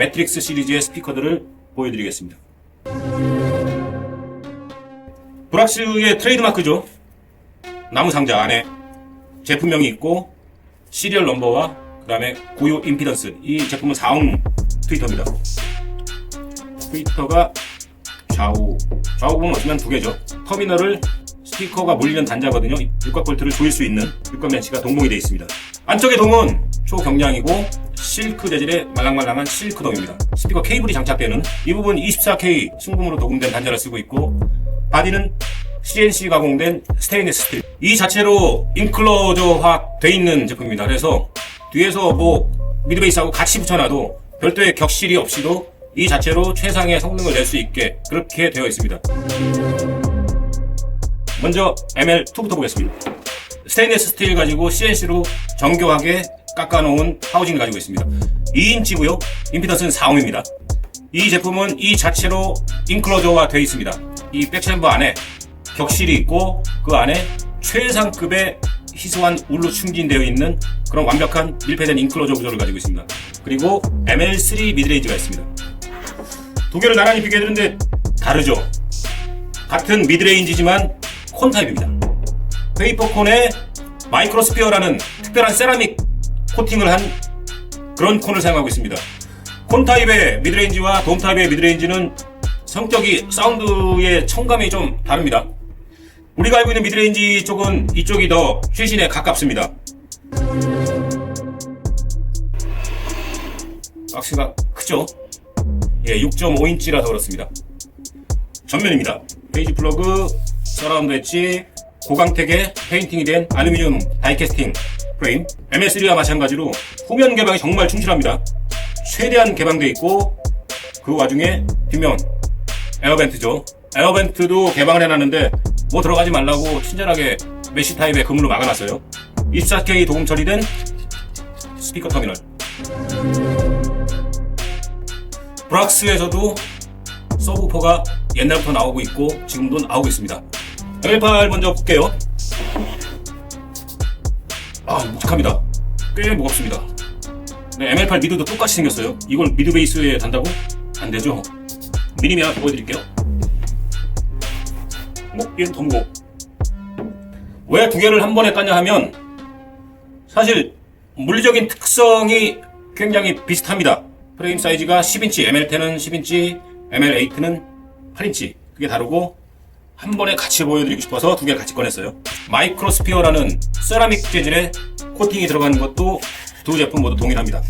매트릭스 시리즈의 스피커들을 보여드리겠습니다. 브락스의 트레이드마크죠. 나무 상자 안에 제품명이 있고 시리얼 넘버와 그 다음에 고유 임피던스 이 제품은 4옴 트위터입니다. 트위터가 좌우 좌우 부분 어쩌면 두 개죠. 터미널을 스피커가 몰리는 단자거든요. 육각 볼트를 조일 수 있는 육각 렌치가 동봉이 되어 있습니다. 안쪽의 동은 초경량이고 실크 재질의 말랑말랑한 실크동입니다. 스피커 케이블이 장착되는 이 부분 24K 순금으로 도금된 단자를 쓰고 있고 바디는 CNC 가공된 스테인리스 스틸. 이 자체로 인클로저화 돼 있는 제품입니다. 그래서 뒤에서 뭐 미드베이스하고 같이 붙여놔도 별도의 격실이 없이도 이 자체로 최상의 성능을 낼 수 있게 그렇게 되어 있습니다. 먼저 ML2부터 보겠습니다. 스테인리스 스틸 가지고 CNC로 정교하게 깎아놓은 하우징을 가지고 있습니다. 2인치고요. 임피던스는 4옴입니다. 이 제품은 이 자체로 인클로저가 되어 있습니다. 이 백챔버 안에 격실이 있고 그 안에 최상급의 희소한 울로 충진되어 있는 그런 완벽한 밀폐된 인클로저 구조를 가지고 있습니다. 그리고 ML3 미드레인지가 있습니다. 두 개를 나란히 비교해드는데 다르죠. 같은 미드레인지지만 콘 타입입니다. 페이퍼콘에 마이크로스피어라는 특별한 세라믹 코팅을 한 그런 콘을 사용하고 있습니다. 콘 타입의 미드레인지와 돔 타입의 미드레인지는 성격이 사운드의 청감이 좀 다릅니다. 우리가 알고 있는 미드레인지 쪽은 이쪽이 더 최신에 가깝습니다. 박스가 크죠? 예, 6.5인치라서 그렇습니다. 전면입니다. 페이지 플러그, 서라운드 엣지, 고광택에 페인팅이 된 알루미늄 다이캐스팅 프레임, MS3와 마찬가지로 후면 개방이 정말 충실합니다. 최대한 개방되어 있고 그 와중에 뒷면 에어벤트죠. 에어벤트도 개방을 해놨는데 뭐 들어가지 말라고 친절하게 메쉬 타입의 그물로 막아놨어요. 24K 도금 처리된 스피커 터미널. 브락스에서도 서브퍼가 옛날부터 나오고 있고 지금도 나오고 있습니다. ML8 먼저 볼게요. 아 묵직합니다. 꽤 무겁습니다. 네, ML8 미드도 똑같이 생겼어요. 이걸 미드 베이스에 단다고? 안 되죠. 미니면 보여드릴게요. 뭐, 얘는 더 무거워. 왜 두 개를 한 번에 깠냐 하면, 사실, 물리적인 특성이 굉장히 비슷합니다. 프레임 사이즈가 10인치, ML10은 10인치, ML8는 8인치. 그게 다르고, 한 번에 같이 보여드리고 싶어서 두 개를 같이 꺼냈어요. 마이크로스피어라는 세라믹 재질의 코팅이 들어가는 것도 두 제품 모두 동일합니다.